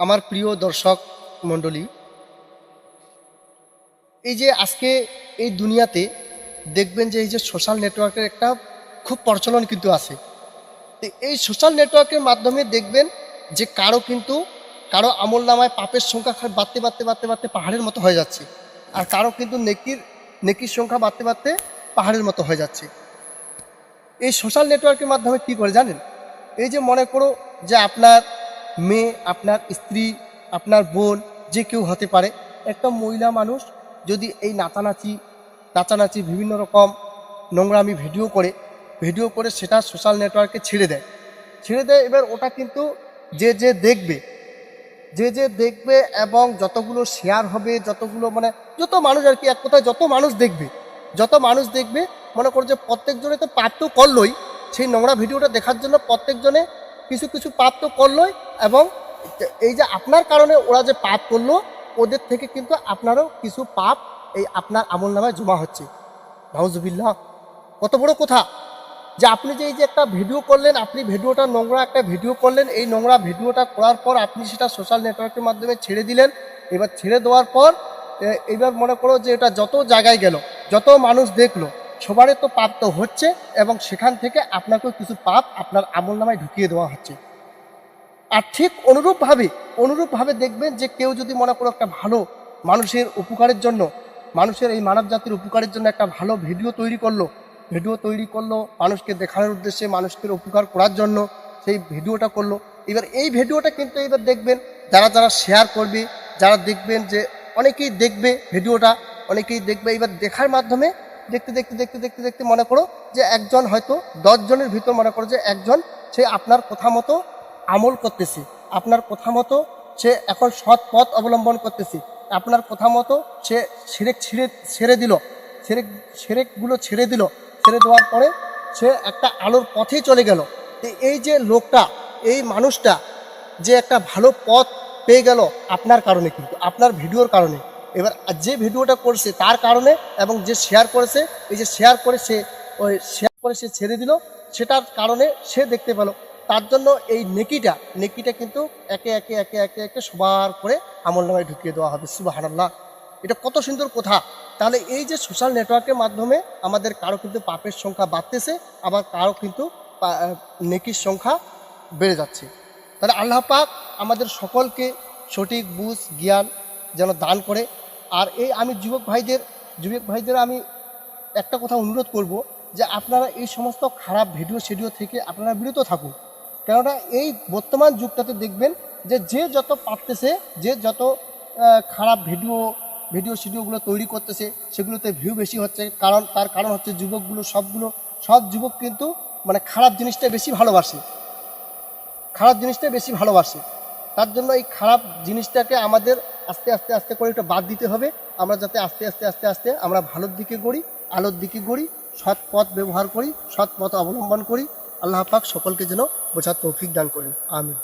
আমার প্রিয় দর্শক মণ্ডলী, এই যে আজকে এই দুনিয়াতে দেখবেন যে এই যে সোশ্যাল নেটওয়ার্কের একটা খুব প্রচলন কিন্তু আছে। এই সোশ্যাল নেটওয়ার্কের মাধ্যমে দেখবেন যে কারও কিন্তু কারও আমল নামায় পাপের সংখ্যা বাড়তে বাড়তে বাড়তে বাড়তে পাহাড়ের মতো হয়ে যাচ্ছে। আর কারও কিন্তু নেকির নেকির সংখ্যা বাড়তে বাড়তে পাহাড়ের মতো হয়ে যাচ্ছে। এই সোশ্যাল নেটওয়ার্কের মাধ্যমে কি করে জানেন? এই যে মনে করো যে আপনার মেয়ে, আপনার স্ত্রী, আপনার বোন, যে কেউ হতে পারে। একটা মহিলা মানুষ যদি এই নাচানাচি নাচানাচি বিভিন্ন রকম নোংরামি ভিডিও করে ভিডিও করে সেটা সোশ্যাল নেটওয়ার্কে ছেড়ে দেয়। ছেড়ে দেয়, এবার ওটা কিন্তু যে যে দেখবে, যে যে দেখবে এবং যতগুলো শেয়ার হবে, যতগুলো মানে যত মানুষ আর কি, এক কথায় যত মানুষ দেখবে, যত মানুষ দেখবে, মনে করো যে প্রত্যেকজনে তো পাপ তো করলোই, সেই নোংরা ভিডিওটা দেখার জন্য প্রত্যেকজনে কিছু কিছু পাপ তো করলোই এবং এই যে আপনার কারণে ওরা যে পাপ করল, ওদের থেকে কিন্তু আপনারও কিছু পাপ এই আপনার আমল নামায় জমা হচ্ছে। নাউজুবিল্লাহ। কত বড় কথা যে আপনি যে এই যে একটা ভিডিও করলেন, আপনি ভিডিওটা নোংরা একটা ভিডিও করলেন, এই নোংরা ভিডিওটা করার পর আপনি সেটা সোশ্যাল নেটওয়ার্কের মাধ্যমে ছেড়ে দিলেন। এবার ছেড়ে দেওয়ার পর এবার মনে করো যে এটা যত জায়গায় গেল, যত মানুষ দেখল সবারই তো পাপ তো হচ্ছে এবং সেখান থেকে আপনাকেও কিছু পাপ আপনার আমল নামায় ঢুকিয়ে দেওয়া হচ্ছে। আর ঠিক অনুরূপভাবে অনুরূপভাবে দেখবেন যে কেউ যদি মনে করো একটা ভালো মানুষের উপকারের জন্য, মানুষের এই মানব জাতির উপকারের জন্য একটা ভালো ভিডিও তৈরি করল, ভিডিও তৈরি করল মানুষকে দেখানোর উদ্দেশ্যে, মানুষকে উপকার করার জন্য সেই ভিডিওটা করল। এবার এই ভিডিওটা কিন্তু এবার দেখবেন যারা যারা শেয়ার করবে, যারা দেখবেন যে অনেকেই দেখবে ভিডিওটা, অনেকেই দেখবে এবার দেখার মাধ্যমে দেখতে দেখতে দেখতে দেখতে দেখতে মনে করো যে একজন হয়তো দশজনের ভিতর মনে করো যে একজন সে আপনার কথা মতো আমল করতেছে। আপনার কথা মতো সে এখন সৎ পথ অবলম্বন করতেছে। আপনার কথা মতো সে সেরেক ছিঁড়ে, ছেড়ে দিল। সেরেক, সেরেকগুলো ছেড়ে দিল। ছেড়ে দেওয়ার পরে সে একটা আলোর পথেই চলে গেল। এই যে লোকটা, এই মানুষটা যে একটা ভালো পথ পেয়ে গেল আপনার কারণে কিন্তু, আপনার ভিডিওর কারণে। এবার যে ভিডিওটা করছে তার কারণে এবং যে শেয়ার করেছে, এই যে শেয়ার করে সে, ওই শেয়ার করে সে ছেড়ে দিল, সেটার কারণে সে দেখতে পেল। তার জন্য এই নেকিটা নেকিটা কিন্তু একে একে একে একে একে সবার করে আমল নামায় ঢুকিয়ে দেওয়া হবে সুবাহান্লাহ এটা কত সুন্দর কথা। তাহলে এই যে সোশ্যাল নেটওয়ার্কের মাধ্যমে আমাদের কারও কিন্তু পাপের সংখ্যা বাড়তেছে, আবার কারও কিন্তু নেকির সংখ্যা বেড়ে যাচ্ছে। তাহলে আল্লাহ পাক আমাদের সকলকে সঠিক বুঝ, জ্ঞান যেন দান করে আর এই আমি যুবক ভাইদের যুবক ভাইদের আমি একটা কথা অনুরোধ করব যে আপনারা এই সমস্ত খারাপ ভিডিও সেডিও থেকে আপনারা বিরত থাকুন। কেননা এই বর্তমান যুগটাতে দেখবেন যে যে যত পারতেছে যে যত খারাপ ভিডিও ভিডিও সিডিওগুলো তৈরি করতেছে, সেগুলোতে ভিউ বেশি হচ্ছে। কারণ, তার কারণ হচ্ছে যুবকগুলো সবগুলো, সব যুবক কিন্তু মানে খারাপ জিনিসটা বেশি ভালোবাসে। খারাপ জিনিসটা বেশি ভালোবাসে। তার জন্য এই খারাপ জিনিসটাকে আমাদের আস্তে আস্তে আস্তে করে একটু বাদ দিতে হবে। আমরা যাতে আস্তে আস্তে আস্তে আস্তে আমরা ভালোর দিকে গড়ি, আলোর দিকে গড়ি, সৎ পথ ব্যবহার করি, সৎ পথ অবলম্বন করি। আল্লাহ পাক সকলকে যেন বোঝার তৌফিক দান করেন। আমিন।